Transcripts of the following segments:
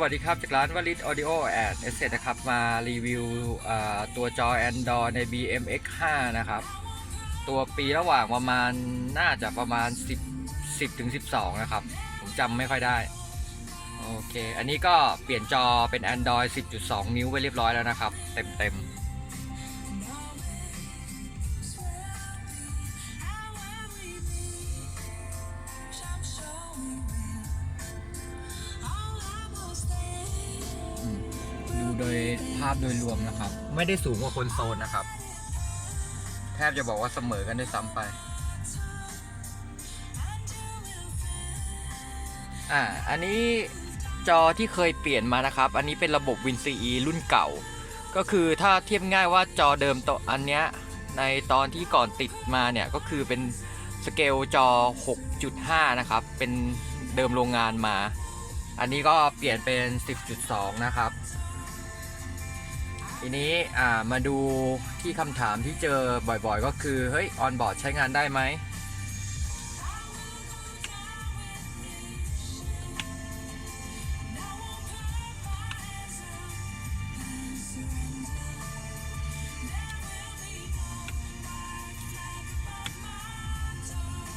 วัสดีครับจากร้านวลิต Audio and a s s e t นะครับ มารีวิวตัวจอ Android ใน BMX5 นะครับ ตัวปีระหว่างประมาณน่าจะประมาณ 10 10ถึง12 นะครับ ผมจำไม่ค่อยได้ โอเค อันนี้ก็เปลี่ยนจอเป็น Android 10.2 นิ้วไปเรียบร้อยแล้วนะครับ เต็มเต็ม โดยภาพโดยรวมนะครับ ไม่ได้สูงกว่าคนโซนนะครับ แทบจะบอกว่าเสมอกันได้ซ้ำไป อ่า อันนี้จอที่เคยเปลี่ยนมานะครับ อันนี้เป็นระบบ WinCE รุ่นเก่า ก็คือถ้าเทียบง่ายว่าจอเดิมตัวอันเนี้ยในตอนที่ก่อนติดมาเนี่ยก็คือเป็นสเกลจอ 6.5 นะครับ เป็นเดิมโรงงานมา อันนี้ก็เปลี่ยนเป็น 10.2 นะครับ ทีนี้อ่ามาดูที่คำถามที่เจอบ่อยๆ ก็คือเฮ้ยออนบอร์ดใช้งานได้ไหม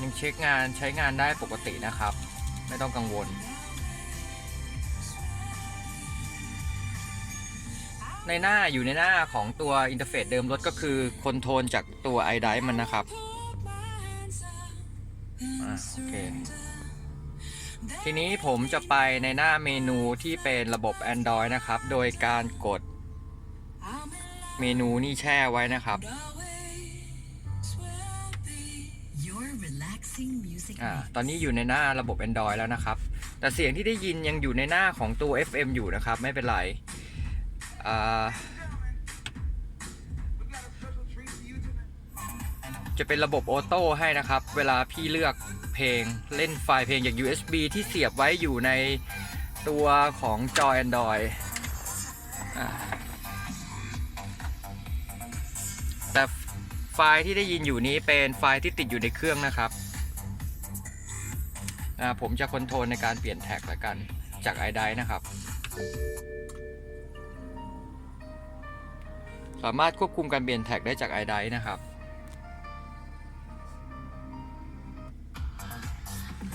ยังเช็คงานใช้งานได้ปกตินะครับ ไม่ต้องกังวล ในหน้าอยู่ในหน้าของตัวอินเทอร์เฟซเดิมรถก็คือคอนโทรลจากตัว i d i มันนะครับอ่าโอเคทีนี้ผมจะไปในหน้าเมนูที่เป็นระบบ Android นะครับ โดยการกดเมนูนี่แช่ไว้นะครับอ่าตอนนี้อยู่ในหน้าระบบ Android แล้วนะครับ แต่เสียงที่ได้ยินยังอยู่ในหน้าของตัว FM อยู่นะครับ ไม่เป็นไร จะเป็นระบบออโต้ให้นะครับ เวลาพี่เลือกเพลงเล่นไฟล์เพลงจาก USB ที่เสียบไว้อยู่ในตัวของจอ Android อ่าแต่ไฟล์ที่ได้ยินอยู่นี้เป็นไฟล์ที่ติดอยู่ในเครื่องนะครับผมจะคอนโทรลในการเปลี่ยนแท็กละกันจาก i d i นะครับ สามารถควบคุมการเปลี่ยนแท็กได้จาก i d i นะครับ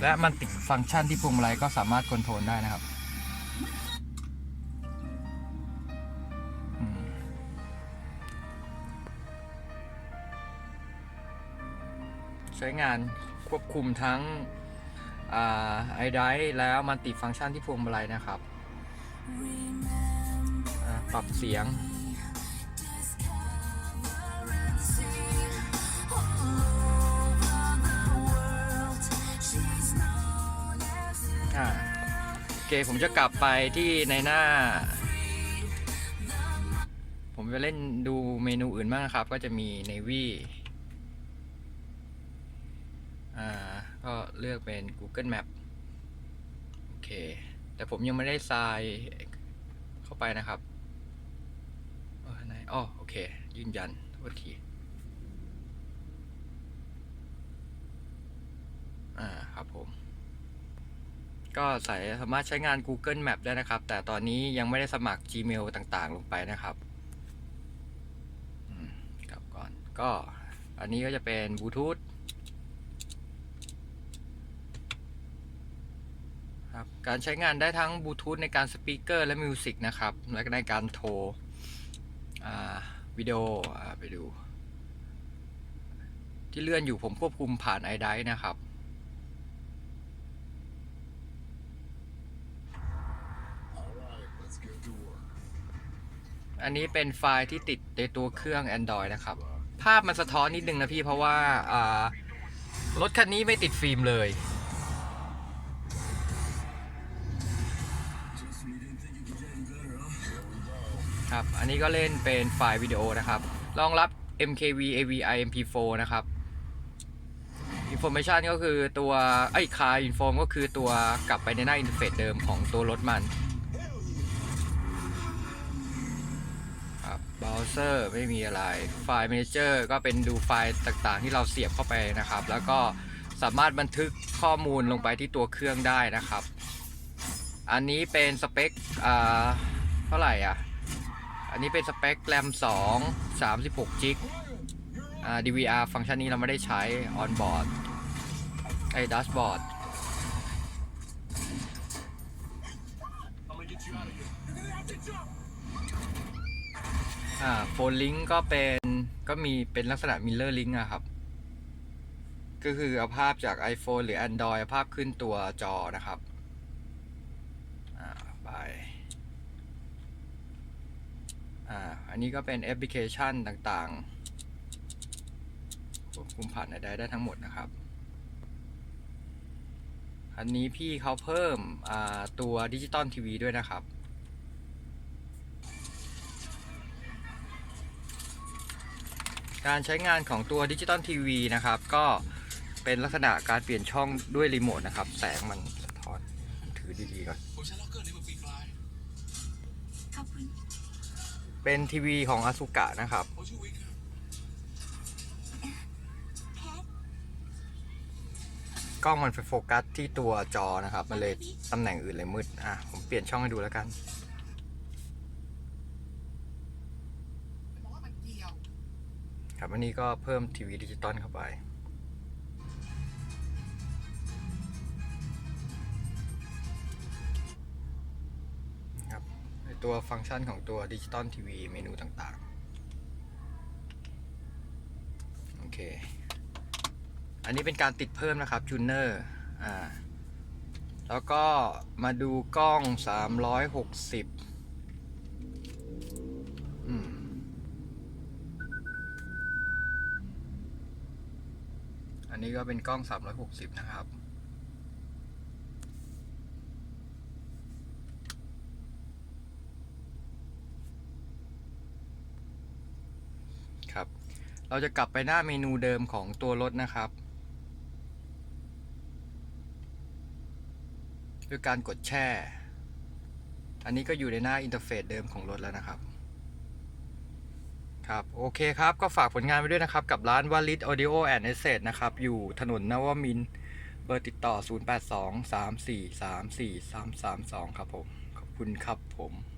และมันติดฟังก์ชันที่พวงมาลัยก็สามารถคอนโทรลได้นะครับใช้งานควบคุมทั้งไอไดแล้วมันติดฟังก์ชันที่พวงมาลัยนะครับ ปรับเสียง เคผมจะกลับไปที่ในหน้า ผมจะเล่นดูเมนูอื่นบ้างครับ ก็จะมี Navy อ่า ก็เลือกเป็น Google Map โอเค แต่ผมยังไม่ได้ทรายเข้าไปนะครับเออไหนอ๋อโอเค ยืนยันโทษทีอ่า ครับผม ก็ใส่สามารถใช้งาน Google Map ได้นะครับ แต่ตอนนี้ยังไม่ได้สมัคร Gmail ต่างๆ ลงไปนะครับกลับก่อน ก็อันนี้ก็จะเป็นบลูทูธครับการใช้งานได้ทั้งบลูทูธในการสปีกเกอร์และมิวสิกนะครับ และในการโทรวิดีโอไปดู ที่เลื่อนอยู่ผมควบคุมผ่าน i d i นะครับ อันนี้เป็นไฟล์ที่ติดในตัวเครื่อง Android นะครับ ภาพมันสะท้อนนิดนึงนะพี่เพราะว่ารถคันนี้ไม่ติดฟิล์มเลย ครับ อันนี้ก็เล่นเป็นไฟล์วิดีโอนะครับ รองรับ MKV AVI MP4 นะครับ Information ก็คือตัวไอ้คา Inform ก็คือตัวกลับไปในหน้าอินเทอร์เฟซเดิมของตัวรถมัน ครับ Browser ไม่มีอะไร ไฟล์ Manager ก็เป็นดูไฟล์ต่างๆ ที่เราเสียบเข้าไปนะครับ แล้วก็สามารถบันทึกข้อมูลลงไปที่ตัวเครื่องได้นะครับ อันนี้เป็นสเปคอ่าเท่าไหร่อะ อันนี้เป็นสเปคแรม2 36จิกอ่า DVR ฟังก์ชันนี้เราไม่ได้ใช้ on board ไอ้ dashboard อ่าโฟนลิงก็เป็นก็มีเป็นลักษณะมิลเลอร์ลิงอะครับ ก็คือเอาภาพจาก iPhone หรือ Android เอาภาพขึ้นตัวจอนะครับอ่าไปอ่าอันนี้ก็เป็นแอปพลิเคชันต่างๆควบคุมผ่านใดๆได้ทั้งหมดนะครับ อันนี้พี่เขาเพิ่มอ่าตัวดิจิตอลทีวีด้วยนะครับ การใช้งานของตัวดิจิตอลทีวีนะครับ ก็เป็นลักษณะการเปลี่ยนช่องด้วยรีโมทนะครับ แสงมันสะท้อนถือดีๆก่อนผมใช้ล็อกเกอร์นี้มาฟรีไฟล์ขอบคุณเป็นทีวีของอาซุกะนะครับผมชื่อวิกครับกล้องมันไปโฟกัสที่ตัวจอนะครับ มันเลยตำแหน่งอื่นเลยมืด อะ ผมเปลี่ยนช่องให้ดูแล้วกัน บอกว่ามันเกี่ยว ครับอันนี้ก็เพิ่มทีวีดิจิตอลเข้าไป ครับในตัวฟังก์ชันของตัวดิจิตอลทีวีเมนูต่างๆ โอเค อันนี้เป็นการติดเพิ่มนะครับจูเนอร์อ่าแล้วก็มาดูกล้อง 360 อันนี้ก็เป็นกล้อง 360 นะครับ ครับ เราจะกลับไปหน้าเมนูเดิมของตัวรถนะครับด้วยการกดแช่ อันนี้ก็อยู่ในหน้าอินเทอร์เฟซเดิมของรถแล้วนะครับ ครับโอเคครับ ก็ฝากผลงานไว้ด้วยนะครับ กับร้านวาลิตออดิโอแอนด์เอเซนะครับ อยู่ถนนนวมินเบอร์ติดต่อ 082 3434 332 ครับผม ขอบคุณครับผม